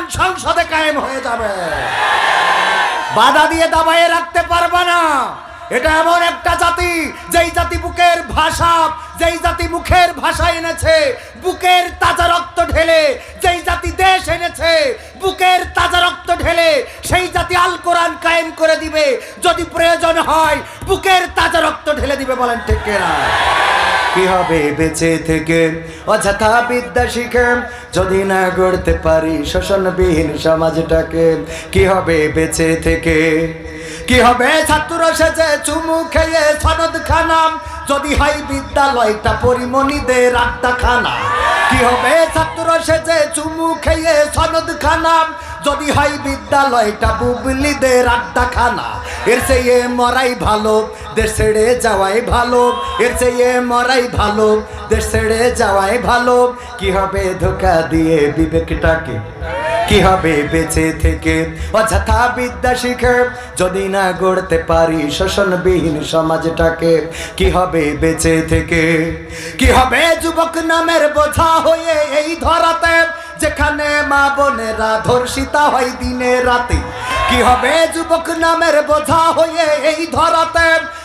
কোরআন সংসদে কায়েম হয়ে যাবে। বাধা দিয়ে দাবায়ে রাখতে পারবে না। এটা এমন একটা জাতি, যেই জাতি বুকের ভাষা, যেই জাতি মুখের ভাষা এনেছে, বুকের তাজা রক্ত ঢেলে যেই জাতি দেশ এনেছে, বুকের তাজা রক্ত ঢেলে সেই জাতি আল কোরআন কায়েম করে দিবে। যদি প্রয়োজন হয়, বুকের তাজা রক্ত ঢেলে দিবে বলেন ঠিক না কি হবে বেঁচে থেকে? অযথা বিদ্যা শিখে যদি না গড়তে পারি শোষণবিহীন সমাজটাকে, কি হবে বেঁচে থেকে? কি হবে? ছাত্র সেজে চুমু খেয়ে সনদ খানাম যদি হয় বিদ্যালয়টা পরিমণিদের আড্ডা খানা কি হবে? ছাত্র সেজে চুমু খেয়ে সনদ খানাম যদি হয় বিদ্যালয়টা বুবলিদের আড্ডা খানা এর চেয়ে মরাই ভালো, দেশ ছেড়ে যাওয়াই ভালো। এর চেয়ে মরাই ভালো, দেশ ছেড়ে যাওয়াই ভালো। কি হবে ধোকা দিয়ে বিবেকটাকে? কি হবে বেঁচে থেকে? অযথা বিদ্যা শিখে, যদি না গড়তে পারি শোষণবিহীন সমাজটাকে, কি হবে বেঁচে থেকে? কি হবে যুবক নামের বোঝা হয়ে এই ধরাতে, যেখানে মা বোনেরা ধর্ষিতা হয় দিনে রাতে? কি হবে? যুবক নামের বোঝা হয়ে এই ধরাতে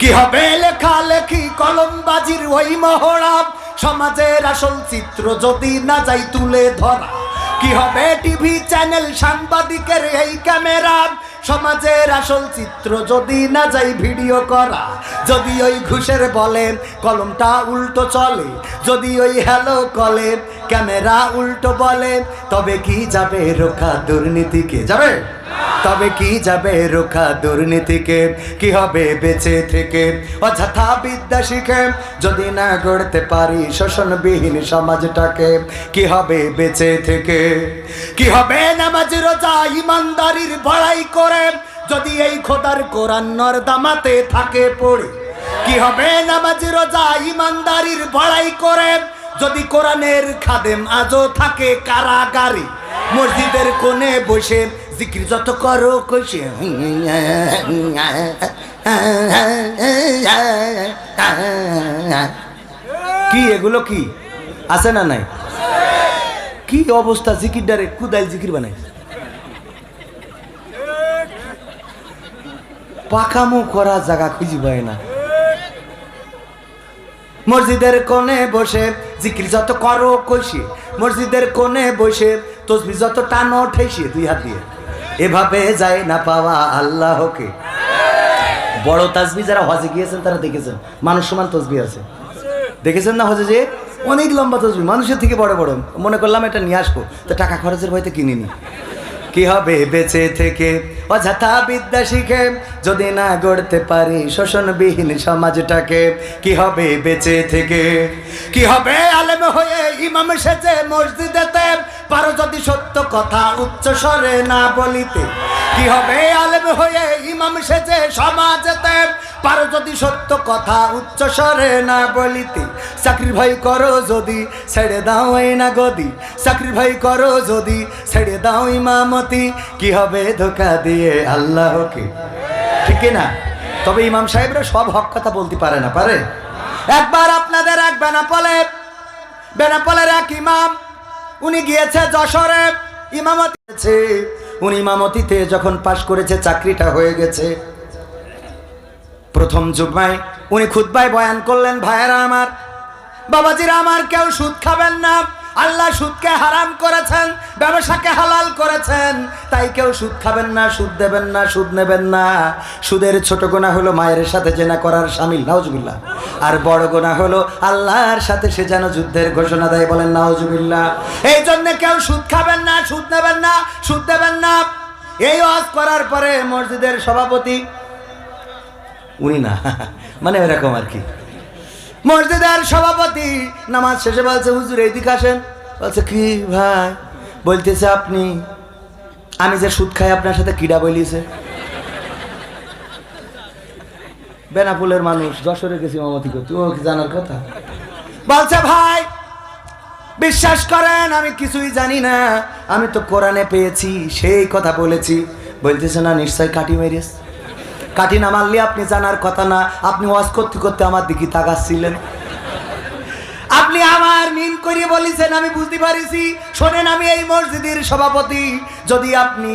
কি হবে লেখা লেখালেখি, কলমবাজির ওই মহড়া? সমাজের আসল চিত্র যদি না যাই তুলে ধরা, কি হবে টিভি চ্যানেল সাংবাদিকের এই ক্যামেরা? সমাজের আসল চিত্র যদি না যাই ভিডিও করা, যদি ওই ঘুষের বলেন কলমটা উল্টো চলে, যদি ওই হ্যালো কলে ক্যামেরা উল্টো বলে, তবে কি যাবে রোখা দুর্নীতিকে? যাবে? তবে কি যাবে রোখা দুর্নীতিকে? কি হবে বেঁচে থেকে? অযথা বিদ্যা শিখে যদি না গড়তে পারি শোষণবিহীন সমাজটাকে, কি হবে বেঁচে থেকে? কি হবে নামাজ, রোজা, ইমানদারির বড়াই করে যদি এই খোদার কোরআন নর্দামাতে থাকে পড়ে, কি হবে নামাজ রোজা ইমানদারির বড়াই করে? যদি কোরআনের খাদেম আজও থাকে কারাগারে, মসজিদের কোণে বসে জিক্রি যত করো কইছে কি এগুলো কি? আছে না নাই? কি অবস্থা? জিকিরটারে কুদাইল জিকির বানাই পাকামো করা জায়গা খুঁজি পায় না। মসজিদের কোণে বসে জিকির যত করো কইসি। মসজিদের কোণে বসে তসবি যত টানো ঠেসি দুই হাত দিয়ে। এভাবে যায় না পাওয়া আল্লাহকে। বড় তাসবি যারা হজে গিয়েছেন, তারা দেখেছেন। মানুষ সমান তসবি আছে। দেখেছেন না হজে যে? অনেক লম্বা তসবি। মানুষের থেকে বড় বড়। মনে করলাম এটা নিয়ে আসব। তো টাকা খরচের ভয়তে কিনিনি। কি হবে বেঁচে থেকে? অযথা বিদ্যা শিখে, যদি না গড়তে পারি শোষণবিহীন সমাজটাকে, কি হবে বেঁচে থেকে? কি হবে আলেম হয়ে ইমাম সেজে মসজিদেতে? পারো যদি সত্য কথা উচ্চ স্বরে না বলিতে। কি হবে আলেম হয়ে ইমাম সেজে সমাজেতে? পারো যদি সত্য কথা উচ্চ স্বরে না বলিতে। চাকরি ভাই করো যদি ছেড়ে দাও এই না গদি চাকরি ভাই করো যদি ছেড়ে দাও ইমামতি। কি হবে ধোকা দিয়ে আল্লাহকে। ঠিক না তবে ইমাম সাহেবরা সব হক কথা বলতে পারে না, পারে? একবার আপনাদের এক বেনাপলে, বেনাপলের এক ইমাম, উনি গিয়েছে যশোরে, ইমামতি আছে। উনি ইমামতিতে যখন পাশ করেছে, চাকরিটা হয়ে গেছে। প্রথম জুম্মায় উনি খুদ্বায় বয়ান করলেন, ভাইয়েরা আমার, বাবাজিরা আমার কেউ সুদ খাবেন না। আল্লাহ সুদকে হারাম করেছেন, ব্যবসাকে হালাল করেছেন, তাই কেউ সুদ খাবেন না, সুদ দেবেন না, সুদ নেবেন না। সুদের ছোট গোনা হলো মায়ের সাথে জেনা করার সামিল নাওজুবিল্লাহ আর বড় গোনা হলো আল্লাহর সাথে সে যেন যুদ্ধের ঘোষণা দেয় বলেন নাওজুবিল্লাহ এই জন্যে কেউ সুদ খাবেন না, সুদ নেবেন না, সুদ দেবেন না। এই ওয়াজ করার পরে মসজিদের সভাপতি, উনি না মানে এরকম আর কি। মসজিদের সভাপতি। নামাজ শেষে বলছে, হুজুর, এইদিকে আসেন। বলছে, কি ভাই? বলতেছে, আপনি, আমি যে সুদ খাই, আপনার সাথে কিডা বলিছে? বেনাপুলের মানুষ, যশোরে গেছি মামতি করতে। ও কি জানার কথা? বলছে, ভাই, বিশ্বাস করেন, আমি কিছুই জানি না। আমি তো কোরআনে পেয়েছি, সেই কথা বলেছি। বলতেছে, না, নিশ্চয় কাটি মেরিস কাটি না মারলে আপনি জানার কথা না। আপনি ওয়াজ করতে করতে আমার দিকে তাকাচ্ছিলেন। আপনি আমার মিন করে বলেছেন, আমি বুঝতে পারিছি। শোনেন, আমি এই মসজিদের সভাপতি। যদি আপনি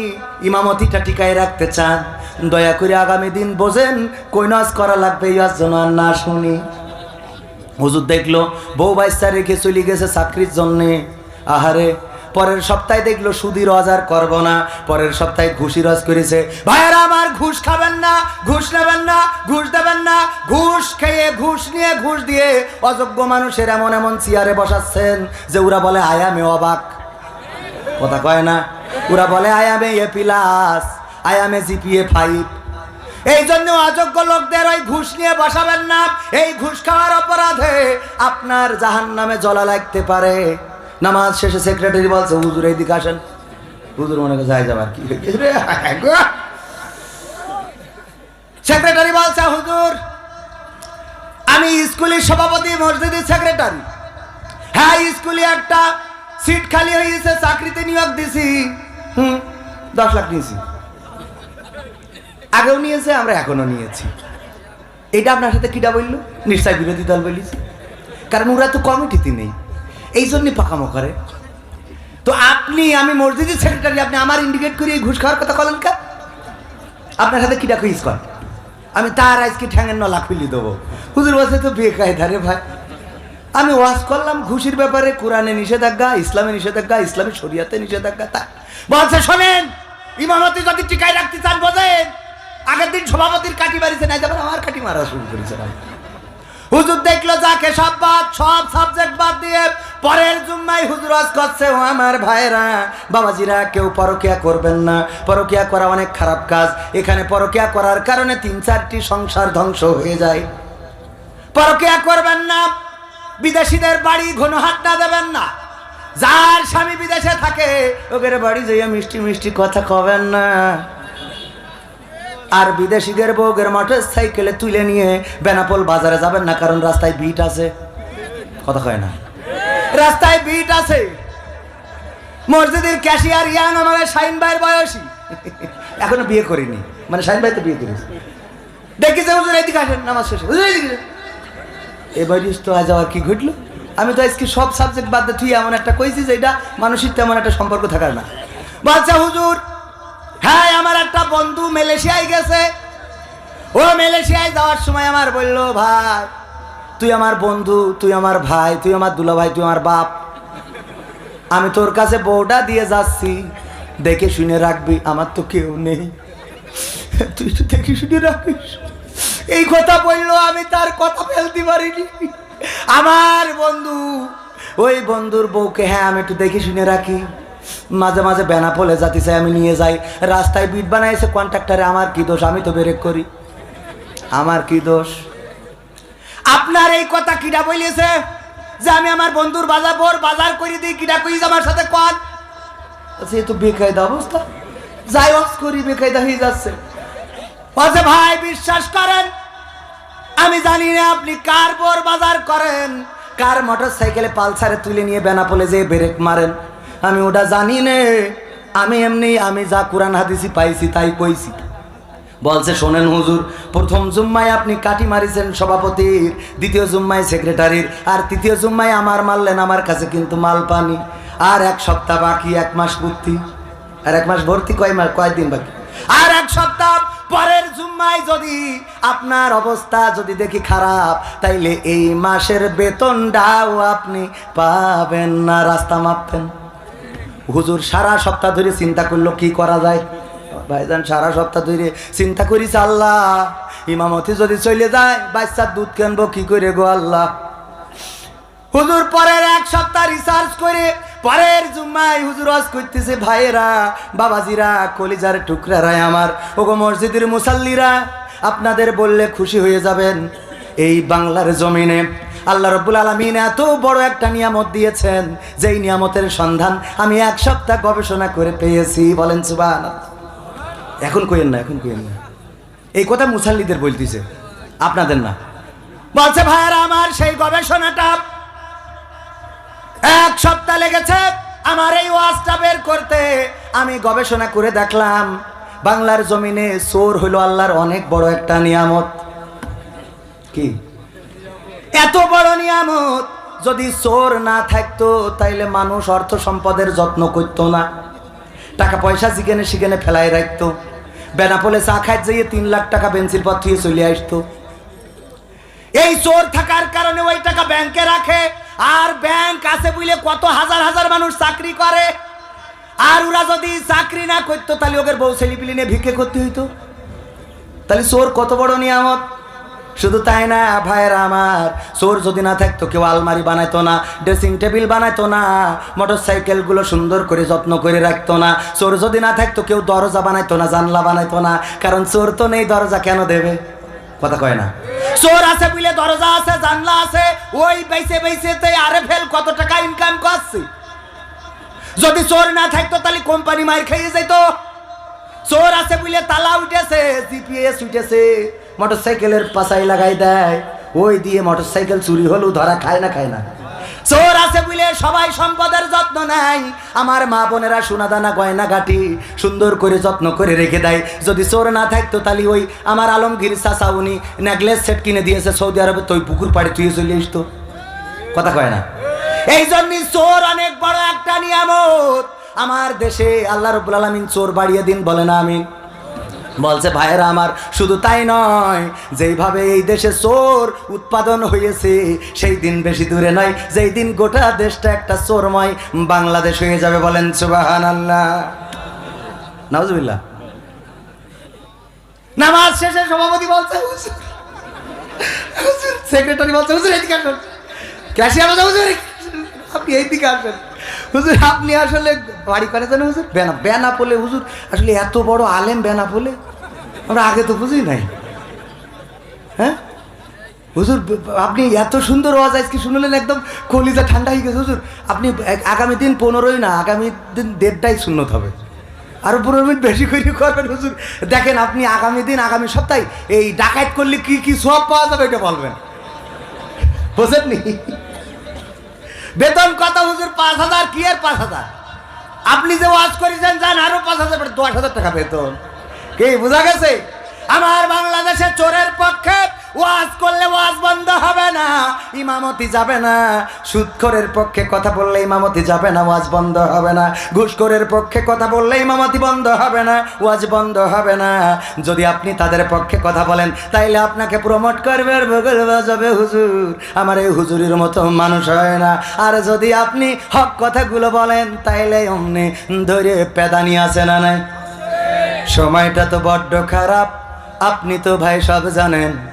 ইমামতিটা টিকায় রাখতে চান, দয়া করে আগামী দিন বোঝেন, কই নাচ করা লাগবে ইয়ার জন্য আর না শুনি। হুজুর দেখল, বউ বাইসা রেখে চলে গেছে চাকরির জন্যে। আহারে পরের সপ্তাহে দেখল সুদির অজার করব না। পরের সপ্তাহে ঘুষি রস করেছে। ভাইয়েরা, আমার ঘুষ খাবেন না, ঘুষ নেবেন না, ঘুষ দেবেন না। ঘুষ খেয়ে, ঘুষ নিয়ে, ঘুষ দিয়ে অযোগ্য মানুষের এমন এমন চেয়ারে বসাচ্ছেন যে ওরা বলে আয়ামে অবাক। কথা কয় না। ওরা বলে I am A plus I am GPA five. এই জন্য অযোগ্য লোকদের ওই ঘুষ নিয়ে বসাবেন না। এই ঘুষ খাওয়ার অপরাধে আপনার জাহান নামে জলা লাগতে পারে। নামাজ শেষে সেক্রেটারি বলছে, হুজুর এই দিকে আসেন। হুজুর মনে করছে যাই যাবার কি? সেক্রেটারি বলছে, হুজুর, আমি স্কুলের সভাপতি, মসজিদের সেক্রেটারি হ্যাঁ স্কুলে একটা সিট খালি হয়েছে, চাকরিতে নিয়োগ দিছি। হুম, দশ লাখ নিয়েছি। আগেও নিয়েছে, আমরা এখনও নিয়েছি। এটা আপনার সাথে কিটা বলল? নিশ্চয় বিরোধী দল বলিছে। কারণ ওরা তো কমিটিতে নেই। এই জন্যই পাকামো করে। তো আপনি, আমি মসজিদের সেক্রেটারি আপনি আমার ইন্ডিকেট করে ঘুষ খাওয়ার কথা বলেন কা আপনার সাথে কিটা কুইজ কর আমি তার আজকে ঠ্যাঙের ন লাখ পিলি দেবো। হুজুর বলছে, তো বেকায়দা রে ভাই। আমি ওয়াজ করলাম, ঘুষির ব্যাপারে কোরআনে নিষেধাজ্ঞা, ইসলামে নিষেধাজ্ঞা, ইসলামী শরিয়াতে নিষেধাজ্ঞা, তা বলছে, শোনেন, ইমামতি যদি টিকায় রাখতে চান, বোঝেন, আগের দিন সভাপতির কাটি মারিছে না যাবার আমার কাটি মারা শুরু করেছে হুজুর দেখল, যাকে সব বাদ, সব সাবজেক্ট বাদ দিয়ে পরের জুম্মাই হুজুর আজ করছে, ও আমার ভাইরা বাবাজিরা, কেউ পরকিয়া করবেন না। পরকিয়া করা অনেক খারাপ কাজ। এখানে পরকিয়া করার কারণে তিন চারটি সংসার ধ্বংস হয়ে যায়। পরকিয়া করবেন না। বিদেশিদের বাড়ি ঘন হাতটা দেবেন না। যার স্বামী বিদেশে থাকে ওদের বাড়ি যাইয়া মিষ্টি মিষ্টি কথা কবেন না। আর বিদেশিদের বউগের মোটর সাইকেলে তুলে নিয়ে বেনাপোল বাজারে যাবেন না, কারণ রাস্তায় বিট আছে। কথা কয় না। রাস্তায় বিট আছে। মসজিদের ক্যাশিয়ার ইয়াং আমার শাইন ভাইয়ের বয়সী। এখনও বিয়ে করিনি। মানে শাইন ভাই তো বিয়ে করেছে। দেখেছে হুজুর, এইদিকে আসেন, নামাজ শেষে। হুজুর, এইদিকে এবার তো আজ আবার কি ঘটলো? আমি তো আজকে সব সাবজেক্ট বাদ দিয়ে তুই এমন একটা কইছি যে এটা মানুষের তেমন একটা সম্পর্ক থাকার না। বাচ্চা হুজুর হ্যাঁ আমার একটা বন্ধু মালয়েশিয়ায় গেছে। ও মালয়েশিয়ায় যাওয়ার সময় আমার বলল, ভাই তুই আমার বন্ধু, তুই আমার ভাই, তুই আমার দুলা ভাই তুই আমার বাপ। আমি তোর কাছে বউটা দিয়ে যাচ্ছি। দেখে শুনে রাখবি, আমার তো কেউ নেই। তুই তো দেখে শুনে রাখিস। এই কথা বলল, আমি তার কথা ফেলতে পারিনি। আমার বন্ধু, ওই বন্ধুর বউকে হ্যাঁ আমি একটু দেখে শুনে রাখি। মাঝে মাঝে বেনা পলে যাতে চাই, আমি নিয়ে যাই। রাস্তায় বিট বানাইছে, কন্ট্রাক্টারে, আমার কি দোষ? আমি তো বেরেক করি। আমার কি দোষ? আপনার এই কথা কিডা বলিয়েছে যে আমি আমার বন্ধুর বাজার পর বাজার করে দিই কিডা কইস আমার সাথে কন সে তো বেকায়দা অবস্থা। যাই অস করি বেকায়দা হয়ে যাচ্ছে। বলছে, ভাই, বিশ্বাস করেন? আমি জানি না আপনি কার পর বাজার করেন। কার মোটর সাইকেলে পালসারে তুলে নিয়ে বেনাপোলে যে ব্রেক মারেন। আমি ওটা জানি নে। আমি এমনি, আমি যা কোরআন হাদিসি পাইছি, তাই কইছি। বলছে, শোনেন হুজুর, প্রথম জুম্মায় আপনি কাটি মারিছেন সভাপতির, দ্বিতীয় জুম্মায় সেক্রেটারির, আর তৃতীয় জুম্মায় আমার মারলেন আমার কাছে কিন্তু মাল পানি। আর এক সপ্তাহ বাকি, এক মাস ভর্তি। আর এক মাস ভর্তি কয় মাস কয়দিন বাকি? আর এক সপ্তাহ পরের জুম্মায় যদি আপনার অবস্থা যদি দেখি খারাপ, তাইলে এই মাসের বেতনটাও আপনি পাবেন না, রাস্তা মাপতেন। হুজুর সারা সপ্তাহ ধরে চিন্তা করল, কি করা যায়? ভাইজান, সারা সপ্তাহ ধরে চিন্তা করিস আল্লাহ। ইমামতি যদি চলে যায়, বাচ্চার দুধ কেনবো, কি করে গো আল্লাহ? হুজুর পরের এক সপ্তাহ রিসার্চ করে, পরের হুজুর করতেছে, ভাইয়েরা, বাবাজিরা, কলিজার টুকরারায় আমার। ওগো মসজিদের মুসাল্লিরা, আপনাদের বললে খুশি হয়ে যাবেন। এই বাংলার জমিনে আল্লাহ রব্বুল আলমিন এত বড় একটা নিয়ামত দিয়েছেন, যেই নিয়ামতের সন্ধান আমি এক সপ্তাহ গবেষণা করে পেয়েছি। বলেন সুবাহ এখন কইেন না, এখন কইেন না। এই কথা মুসাল্লিদের বলতেছে, আপনাদের না। বলছে, ভাইয়ারা, আমার সেই গবেষণাটা এক সপ্তাহ লেগেছে, আমার এই ওয়াজটা বের করতে। আমি গবেষণা করে দেখলাম, বাংলার জমিনে চোর হলো আল্লাহর অনেক বড় একটা নিয়ামত। কি? এত বড় নিয়ামত, যদি চোর না থাকতো, তাইলে মানুষ অর্থ সম্পদের যত্ন করতো না। টাকা পয়সা যেখানে সেখানে ফেলাই রাখতো। বেনাপোলে চা খাই যাইয়ে তিন লাখ টাকা পেন্সিল থেকে চলে আসতো। এই চোর থাকার কারণে ওই টাকা ব্যাংকে রাখে। আর ব্যাংক আছে বুঝলে কত হাজার হাজার মানুষ চাকরি করে। আর ওরা যদি চাকরি না করতো, তাহলে ওদের বউ ছেলে নিয়ে ভিক্ষে করতে হইতো। তাহলে চোর কত বড় নিয়ামত? শুধু তাই না, ভাইয়ের আমার। চোর যদি না থাকতো, কেউ আলমারি বানাইতো না, ড্রেসিং টেবিল বানাইতো না মোটর সাইকেলগুলো সুন্দর করে যত্ন করে রাখতো না। চোর যদি না থাকতো, কেউ দরজা বানাইতো না, জানলা বানাইতো না। কারণ চোর তো নেই, দরজা কেন দেবে? কথা কয় না। চোর আছে বুঝলে দরজা আছে, জানলা আছে, ওই বেসে বেসেতে আরে ফেল, কত টাকা ইনকাম করছে। যদি চোর না থাকতো, তাহলে কোম্পানি মার খেয়ে যেত। চোর আছে বুঝলে তালা উঠেছে জিপিএস উঠেছে। মোটর সাইকেলের পাশাই লাগাই দেয়। ওই দিয়ে মোটর সাইকেল চুরি হলেও ধরা খায় না খায় না। চোর আছে বুঝলে সবাই সম্পদের যত্ন নেয়। আমার মা বোনেরা সোনা দানা গয়না গাটি সুন্দর করে যত্ন করে রেখে দেয়। যদি চোর না থাকতো তাহলে ওই আমার আলমগীর চাচা, উনি নেকলেস সেট কিনে দিয়েছে সৌদি আরবে। তো ওই পুকুর পাড়ে তুই চলে আসতো। কথা কয় না? এই জন্যই চোর অনেক বড় একটা নিয়ামত। আমার দেশে আল্লাহ রব্বুল আলমিন চোর বাড়িয়ে দিন বলে না, আমিন। বলছে, ভাইয়েরা আমার, শুধু তাই নয়, যেইভাবে এই দেশে চোর উৎপাদন হয়েছে, সেই দিন বেশি দূরে নয়, যেই দিন গোটা দেশটা একটা চোরময় বাংলাদেশ হয়ে যাবে বলেন সুবাহান আল্লাহ নজবিল্লা নামাজ শেষে সভাপতি বলছে সেক্রেটারি বলছে, হুজুর, এদিকে আসুন। ক্যাশিয়ার বলছে, হুজুর, আপনি এইদিকে আসেন। হুজুর, আপনি আসলে বাড়ি করে জানেন হুজুর? বেনা বেনা পোলে হুজুর, আসলে এত বড় আলেম বেনা পোলে আমরা আগে তো বুঝি নাই। হ্যাঁ? হুজুর আপনি এত সুন্দর ওয়াজ আজকে শুনলেন, একদম কলিজা ঠান্ডা হয়ে গেছে, হুজুর। আপনি আগামী দিন পনেরোই না, আগামী দিন দেড়টাই শূন্যত হবে। আরও পনেরো মিনিট বেশি করে করবেন, হুজুর। দেখেন, আপনি আগামী দিন, আগামী সপ্তাহে এই ডাকাত করলে কি কি সব পাওয়া যাবে, এটা বলবেন। বুঝেননি? বেতন কত হুজুর? পাঁচ হাজার। কি আর পাঁচ হাজার? আপনি যে ওয়াজ করেছেন যান আরও পাঁচ হাজার দশ হাজার টাকা বেতন। কি, বোঝা গেছে? আমার বাংলাদেশে চোরের পক্ষে ওয়াজ করলে ওয়াজ বন্ধ হবে না, ইমামতি যাবে না। সুদখোরের পক্ষে কথা বললে ইমামতি যাবে না, ওয়াজ বন্ধ হবে না। ঘুষখোরের পক্ষে কথা বললে ইমামতি বন্ধ হবে না, ওয়াজ বন্ধ হবে না। যদি আপনি তাদের পক্ষে কথা বলেন, তাইলে আপনাকে প্রমোট করবে আর বগল বাজাবে হুজুর। আমার এই হুজুরের মতো মানুষ হয় না। আর যদি আপনি হক কথাগুলো বলেন, তাইলে অমনি ধরে পেদানি আছে না নাই? সময়টা তো বড্ড খারাপ। আপনি তো ভাই সব জানেন।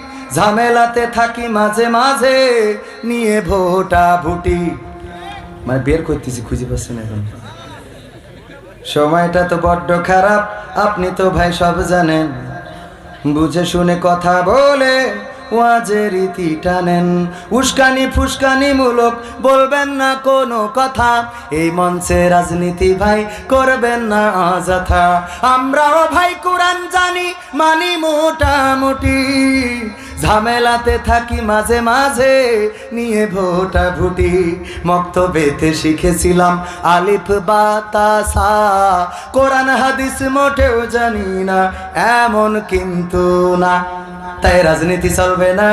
ঝামেলাতে থাকি মাঝে মাঝে, নিয়ে ভোটা ভুটি। মানে বের করতেছি, খুঁজে পাচ্ছেন এখন। সময়টা তো বড্ড খারাপ, আপনি তো ভাই সব জানেন। বুঝে শুনে কথা বলে ওয়াজে রীতি টানেন উস্কানি ফুসকানি মূলক, বলবেন না কোনো কথা। এই মঞ্চে রাজনীতি ভাই করবেন না অযথা। আমরাও ভাই কোরআন জানি, মানি মোটামুটি। ঝামেলাতে থাকি মাঝে মাঝে, নিয়ে ভোটা ভুটি। মক্তবেতে শিখেছিলাম আলিফ বাতাসা কোরআন, হাদিস মোটেও জানি না, এমন কিন্তু না। তাই রাজনীতি চলবে না,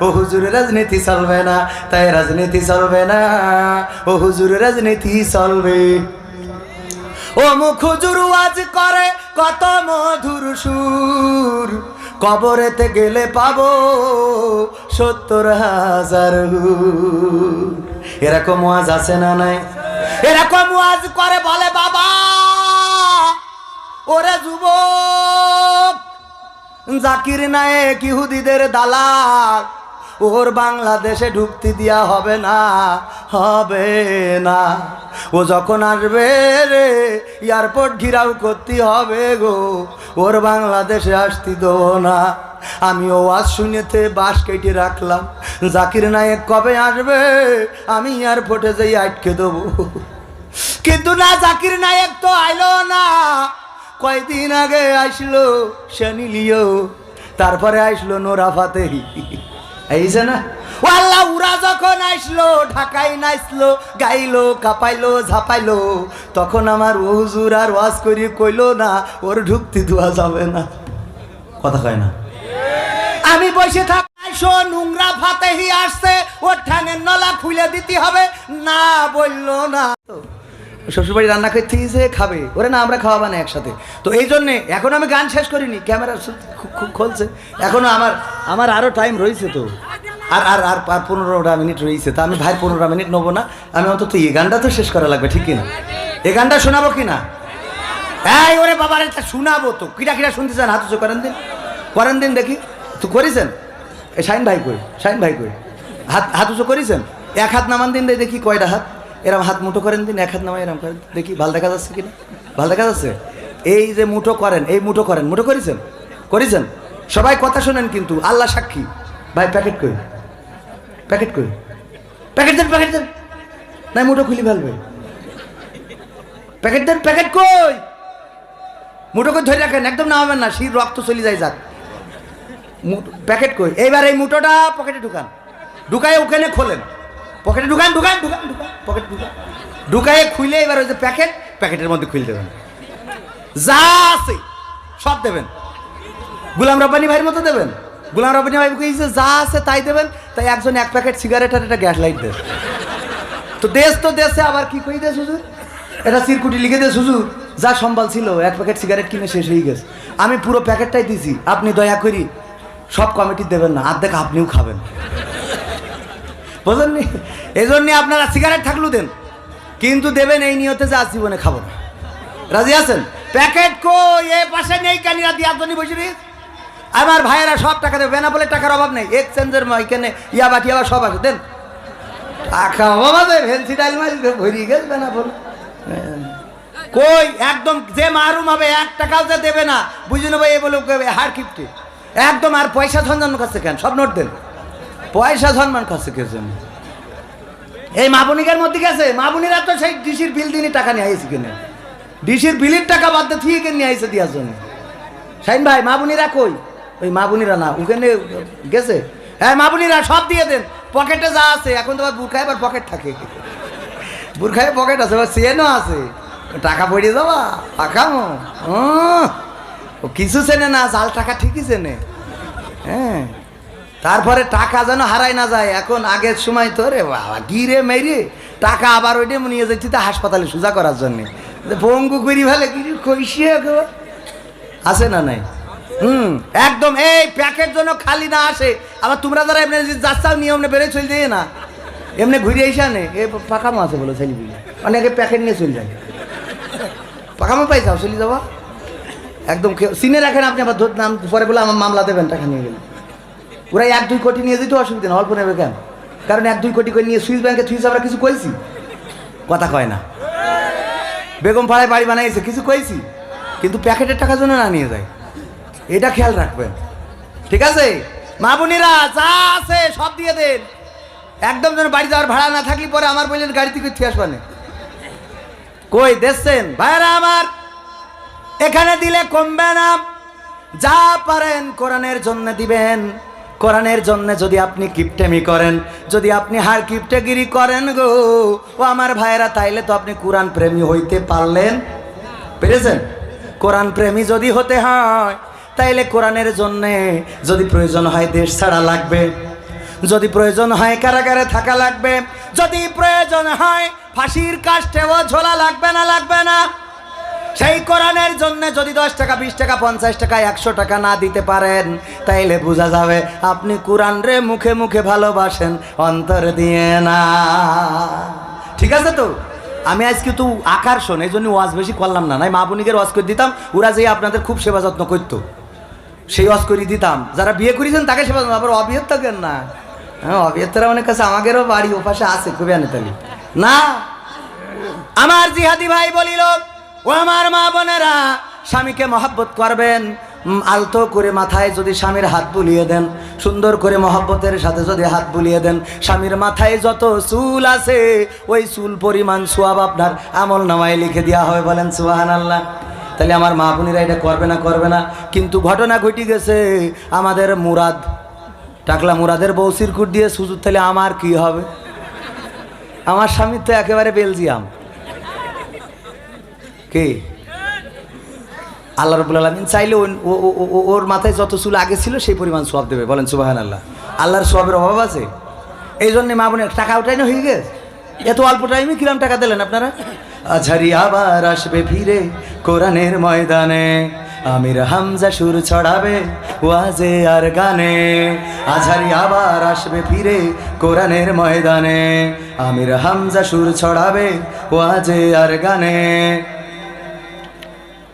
ও হুজুর, রাজনীতি চলবে না। তাই রাজনীতি চলবে না, ও হুজুর, রাজনীতি চলবে। ও মুখ হুজুর আজ করে কত মধুর সুর। কবরেতে গেলে পাবো সত্তর হাজার। এরকম ওয়াজ আছে না নাই এরকম ওয়াজ করে বলে বাবা, ওরে যুবক, জাকির নায়েক ইহুদিদের দালাল, ওর বাংলাদেশে ঢুকতে দেওয়া হবে না হবে না ও যখন আসবে রে, এয়ারপোর্ট ঘিরাও করতে হবে গো। ওর বাংলাদেশে আসতে দেবো না। আমি ও আজ শুনেতে বাস কেটে রাখলাম। জাকির নায়েক কবে আসবে? আমি এয়ারপোর্টে যেই আটকে দেবো। কিন্তু না, জাকির নায়েক তো আইলো না। কয়দিন আগে আসলো শনিলিও তারপরে আসলো নোরা ফাতেহি। এইছে না ও আল্লাহ উরা যখন আসলো, ঢাকায় নাচলো, গাইলো, কাপাইলো, ঝাপাইলো, তখন আমার ও হুজুর আর ওয়াজ করি কইলো না, ওর ঢুকতে দেওয়া যাবে না। কথা কয় না? আমি বসে থাক আইসো নোংরা ফাতেহি আসছে, ওর ঠ্যাঙের নলা খুলে দিতে হবে, না বলল না। শ্বশুরবাড়ি রান্না করতে যে খাবে। ওরে না, আমরা খাওয়াবো না একসাথে। তো এই জন্যে এখন আমি গান শেষ করিনি, ক্যামেরা খুব খুলছে। এখনও আমার আমার আরও টাইম রয়েছে তো। আর আর আর আর পনেরোটা মিনিট রয়েছে। তা আমি ভাই পনেরোটা মিনিট নেব না। আমি অন্তত এই গানটা তো শেষ করা লাগবে, ঠিক কিনা? এই গানটা শোনাবো কি না এই ওরে বাবার এটা শোনাবো তো। কিরা কিরা শুনতে চান হাত করেন দিন। করেন দিন দেখি। তো করেছেন? এ শাইন ভাই কই? শাইন ভাই কই? হাত হাত করেছেন? এক হাত নামান দিন দেখি কয়টা হাত। এরম হাত মুঠো করেন দিন, এক হাত নামাই এরম করেন। দেখি, ভালো দেখা যাচ্ছে কিনা? ভালো দেখা যাচ্ছে? এই যে মুঠো করেন, এই মুঠো করেন, মুঠো করেছেন? করেছেন? সবাই কথা শোনেন কিন্তু, আল্লাহ সাক্ষী। ভাই, প্যাকেট কই? প্যাকেট কই? প্যাকেট দেন প্যাকেট দেন। নাই, মুঠো খুলি ফেলবে। প্যাকেট দেন, প্যাকেট কই? মুঠো করে ধরে রাখেন, একদম নামাবেন না, শির রক্ত চলে যায়, যাক। প্যাকেট কই? এইবার এই মুঠোটা পকেটে ঢুকান। ঢুকায় ওখানে খোলেন। পকেটে ঢুকান ঢুকান ঢুকান ঢুকান পকেট ঢুকান। ঢুকায় খুলে এবার ওই যে প্যাকেট, প্যাকেটের মধ্যে খুলে দেবেন। যা আছে, সব দেবেন। গুলাম রব্বানি ভাইয়ের মতো দেবেন। গুলাম রব্বানি ভাই কইছে যা আছে তাই দেবেন, তাই একজন এক প্যাকেট সিগারেট আর একটা গ্যাস লাইট দেন। তো দেশ তো দেশে, আবার কি কই দেশ হুজুর এটা সিরকুটি লিখে দেশ হুজুর যা সম্বল ছিল, এক প্যাকেট সিগারেট কিনে শেষ হয়ে গেছে। আমি পুরো প্যাকেটটাই দিছি, আপনি দয়া করি, সব কমিটি দেবেন না, আর্ধেক আপনিও খাবেন। বুঝলেননি এই জন্যে আপনারা সিগারেট থাকলেও দেন। কিন্তু দেবেন এই নিয়তে যে আজ জীবনে খাব না। রাজি আছেন? প্যাকেট কো এ পাশে নেই কানিরা দিয়া জনি বসে রে আমার ভাইয়েরা সব টাকা দেবে বলে টাকার অভাব নেই। এক্সচেঞ্জের এখানে ইয়াবা টিয়াবা সব আছে, দেন। টাকা অভাব আছে ভেন্সি ডাইল মাইল ভরি গেছে না বলে কই? একদম যে মারুম হবে, এক টাকাও যে দেবে না। বুঝে নেব এ বলে হার কিপটে। একদম আর পয়সা ঝঞ্ঝানোর কাছে কেন? সব নোট দেন। পয়সা ঝনমান কাছে কে এই মাবনিকের মধ্যে গেছে? মাবনিরা তো সেই ডিসির বিল দিনই টাকা নিয়ে আইসি কিনে? ডিসির বিলের টাকা বাদ দিয়ে ঠিক নিয়ে আইসে দেওয়ার জন্য। শাইন ভাই মাবুনিরা কই? ওই মাবুনিরা না, ওখানে গেছে? হ্যাঁ মাবুনিরা সব দিয়ে দেন। পকেটে যা আছে, এখন তো আবার বুরখায় আবার পকেট থাকে। বুরখায় পকেট আছে আবার চেনও আছে। টাকা পড়ে যাবা পাকামো ও কিছু চেনে না, জাল টাকা ঠিকই চেনে। হ্যাঁ। তারপরে টাকা যেন হারাই না যায়। এখন আগের সময় তো, রে বাবা গিরে মেরে টাকা আবার ওইটা নিয়ে যাচ্ছি তো হাসপাতালে সোজা করার জন্যে। পঙ্গু করি ফেলে গিরি কইসি আছে না নাই? হুম, একদম, এই প্যাকেট জন্য খালি না আসে। আবার তোমরা যারা এমনি যাচ্ছাও নিয়ে বেড়ে চলে যায় না। এমনি ঘুরে আইসা নে, এ পাকামো আছে বলে ছেলে অনেকে প্যাকেট নিয়ে চলে যায়। পাকামো পাইছাও, চলে যাবা? একদম চিনে রাখেন আপনি আবার ধর- নাম, পরে বলে আমার মামলা দেবেন, টাকা নিয়ে গেলে ওরা এক দুই কোটি নিয়ে যেতে অসুবিধা না অল্প নেবে কেন? কারণ এক দুই কোটি করে নিয়ে সুইস ব্যাংকে থুইস আমরা কিছু কইছি? কথা কয় না। বেগম পাড়ায় বাড়ি বানাইছে, কিছু কইছি? কিন্তু প্যাকেটের টাকা জন্য না নিয়ে যায়। এটা খেয়াল রাখবেন। ঠিক আছে? মা বোনেরা, যা আছে সব দিয়ে দেন। একদম যেন বাড়ি যাওয়ার ভাড়া না থাকলে পরে আমার বললেন গাড়ি থেকে থিয়ে আসবানে। কই দেখছেন? ভাইরা আমার, এখানে দিলে কমবে না। যা পারেন কোরআনের জন্য দিবেন। কোরআনের জন্য যদি আপনি কিপটেমি করেন, যদি আপনি হার কিপটেগিরি করেন গো, ও আমার ভাইয়েরা, তাইলে তো আপনি কোরআন প্রেমী হইতে পারলেন। পেরেছেন? কোরআন প্রেমী যদি হতে হয়, তাইলে কোরআনের জন্যে যদি প্রয়োজন হয় দেশ ছাড়া লাগবে, যদি প্রয়োজন হয় কারাগারে থাকা লাগবে, যদি প্রয়োজন হয় ফাঁসির কাষ্টেও ঝোলা লাগবে না লাগবে না। সেই কোরআনের জন্য যদি দশ টাকা, বিশ টাকা, পঞ্চাশ টাকা, একশো টাকা না দিতে পারেন, তাইলে বোঝা যাবে আপনি কোরআন রে মুখে মুখে ভালোবাসেন, অন্তর দিয়ে না। ঠিক আছে তো? আমি আজকে তো আকর্ষণ এই জন্য ওয়াজ বেশি করলাম না। নাই, মা বোনিকে ওয়াজ করে দিতাম, ওরা যে আপনাদের খুব সেবা যত্ন করতো, সেই ওয়াজ করে দিতাম। যারা বিয়ে করেছেন, তাকে সেবা যত্ন, আবার অবিয়ের থাকেন না? হ্যাঁ অবিয়েতরা অনেক কাছে আমাদেরও বাড়ি, ওপাশে আছে খুবই আনেতালি না? আমার জিহাদি ভাই বলিল ও আমার মা বোনেরা, স্বামীকে মহব্বত করবেন। আলতো করে মাথায় যদি স্বামীর হাত বুলিয়ে দেন, সুন্দর করে মহব্বতের সাথে যদি হাত বুলিয়ে দেন, স্বামীর মাথায় যত চুল আছে, ওই চুল পরিমাণ সোয়াব আপনার আমল নামায় লিখে দেওয়া হবে বলেন সুবাহান আল্লাহ তাহলে আমার মা বোনেরা এটা করবে না করবে না। কিন্তু ঘটনা ঘটি গেছে, আমাদের মুরাদ, টাকলা মুরাদের বউ সিরকুট দিয়ে সুযোগ তাহলে আমার কি হবে? আমার স্বামী তো একেবারে বেলজিয়াম। কে? আল্লাহ রবুল আলমিন চাইলে ওর মাথায় যত চুল আগে ছিল সেই পরিমাণ সব দেবে। বলেন সুবাহান আল্লাহ আল্লাহর সবের অভাব আছে? এই জন্যে মা বোনের টাকা উঠাই না হয়ে গেছে? এত অল্প টাইমে কিরম টাকা দিলেন আপনারা? আঝারি আবার আসবে ফিরে কোরআনের ময়দানে। আমির হামজা সুর ছড়াবে ওয়াজে আর গানে। আঝারি আবার আসবে ফিরে কোরআনের ময়দানে। আমির হামজা সুর ছড়াবে ওয়াজে আর গানে।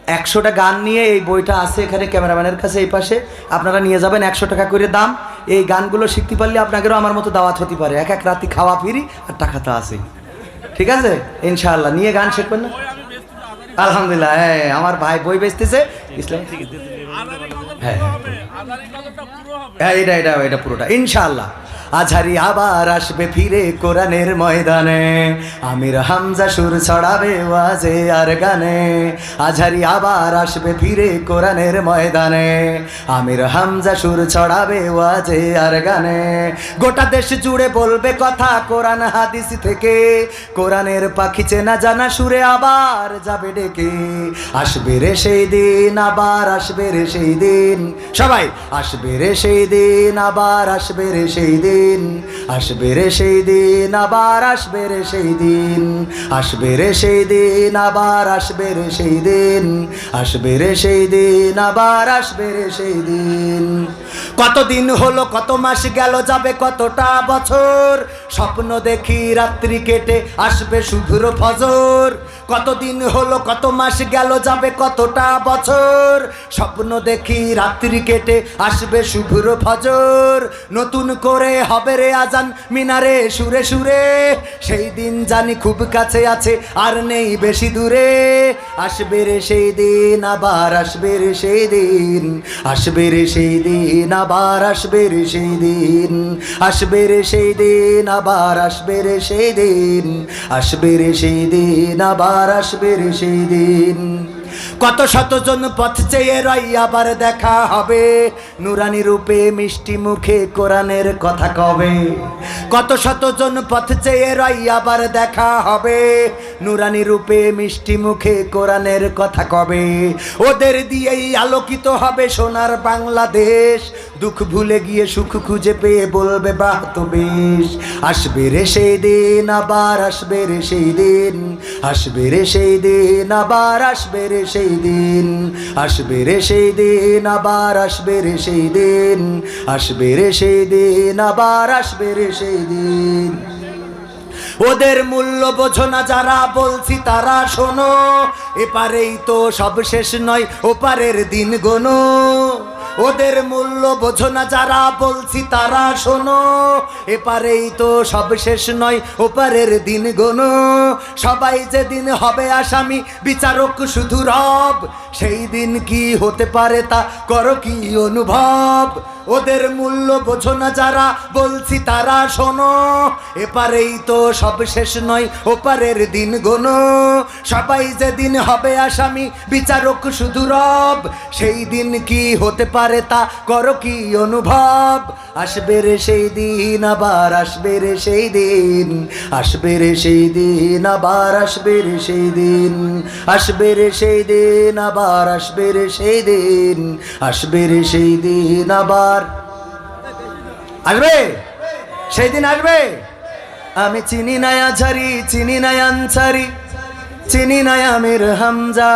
একশোটা গান নিয়ে এই বইটা আছে এখানে ক্যামেরাম্যানের কাছে এই পাশে। আপনারা নিয়ে যাবেন একশো টাকা করে দাম। এই গানগুলো শিখতে পারলে আপনাদেরও আমার মতো দাওয়াত হতে পারে। এক এক রাতি খাওয়া ফিরি আর টাকা তো আছে। ঠিক আছে? ইনশাআল্লাহ। নিয়ে গান শিখবেন না? আলহামদুলিল্লাহ হ্যাঁ আমার ভাই বই বেচতেছে। ইসলাম হ্যাঁ হ্যাঁ। হ্যাঁ আঝারি আবার আসবে ফিরে কোরআনের ময়দানে। আমির হামজা সুর ছড়াবে ওয়াজে আর গানে। আবার আসবে ফিরে কোরআনের ময়দানে। আমির হামজা সুর ছড়াবে ওয়াজে আর গানে। গোটা দেশ জুড়ে বলবে কথা কোরআন হাদিস থেকে। কোরআনের পাখি চেনা জানা সুরে আবার যাবে ডেকে আসবে রে সেই দিন আবার আসবে রে সেই দিন সবাই আসবে রে সেই দিন আবার আসবে রে সেই দিন আসবে রে সেই দিন আবার আসবে রে সেই দিন আসবে রে সেই দিন আবার আসবে রে সেই দিন আসবে রে সেই দিন আবার আসবে রে সেই দিন কতদিন হলো কত মাস গেল যাবে কতটা বছর স্বপ্ন দেখি রাত্রি কেটে আসবে শুভ্র ফজর কতদিন হলো, কত মাস গেল, যাবে কতটা বছর? স্বপ্ন দেখি রাত্রি কেটে আসবে শুভ্র ফজর। নতুন করে হবে রে আজান মিনারে, সুরে সুরে। সেই দিন জানি খুব কাছে আছে, আর নেই বেশি দূরে। আসবে রে সেই দিন, আবার আসবে রে সেই দিন। আসবে রে সেই দিন, আবার আসবে রে সেই দিন। আসবে রে সেই দিন, আবার আসবে রে সেই দিন। আসবে রে সেই দিন, আবার আসবে রে সেই দিন। কত শতজন পথ চেয়ে রই আবার দেখা হবে। নুরানি রূপে, মিষ্টি মুখে, কোরআনের কথা কবে? কত শতজন পথ চেয়ে রই আবার দেখা হবে। নুরানি রূপে, মিষ্টি মুখে, কোরআনের কথা কবে? ওদের দিয়েই আলোকিত হবে সোনার বাংলাদেশ। দুঃখ ভুলে গিয়ে সুখ খুঁজে পেয়ে বলবে, বাহ, তো বেশ। আসবে রে সেই দিন, আবার আসবে রে সেই দিন। আসবে রে সেই দিন, আবার আসবে রে সেই দিন। আসবে রে সেই দিন, আবার আসবে রে সেই দিন। আসবে রে সেই দিন, আবার আসবে রে সেই দিন। ওদের মূল্য বোঝো না যারা, বলছি তারা শোনো। এপারেই তো সব শেষ নয়, ওপারের দিন গোনো। ওদের মূল্য বোঝো না যারা বলছি তারা শোনো। এপারেই তো সব শেষ নয়, ওপারের দিন গোনো। সবাই যেদিন হবে আসামি, বিচারক শুধু রব। সেই দিন কি হতে পারে তা করো কি অনুভব? ওদের মূল্য বোঝো না যারা, বলছি তারা শোনো। এপারেই তো সব শেষ নয়, ওপারের দিন গোনো। সবাই যেদিন হবে আসামি, বিচারক শুধু রব। সেই দিন কি হতে পারে তা করো কি অনুভব? আসবে রে সেই দিন, আবার আসবে রে সেই দিন। আসবে রে সেই দিন, আবার আসবে রে সেই দিন। আসবে রে সেই দিন, আবার আসবে রে সেই দিন আসবে রে সেই দিন আবার। আসবে? সেই দিন আসবে? আমি চিনি নাই আঝারি, চিনি নাই আনসারি, চিনি নাই আমির হামজা।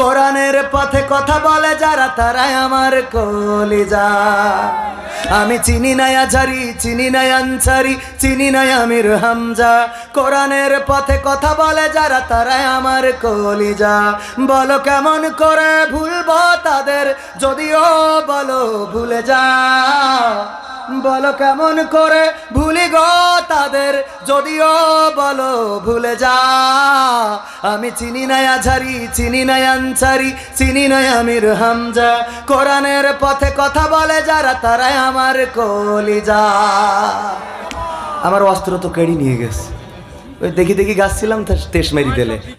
কোরআনের পথে কথা বলে যারা, তারাই আমার কলিজা। আমি চিনি নাই আঝারি, চিনি নাই আনসারি, চিনি নাই আমির হামজা। কোরআনের পথে কথা বলে যারা, তারাই আমার কলিজা। বলো কেমন করে ভুলবো তাদের, যদিও বলো ভুলে যা। বলো কেমন করে ভুলি গো তাদের? যদিও বলো ভুলে যা। আমি চিনি নাই আঝারি, চিনি নাই আনসারি, চিনি নাই আমির হামজা। কোরআনের পথে কথা বলে যারা, তারাই আমার কলিজা। আমার অস্ত্র তো কেড়ে নিয়ে গেছে। ওই দেখি দেখি গাছছিলাম তেস মেরি দিলে।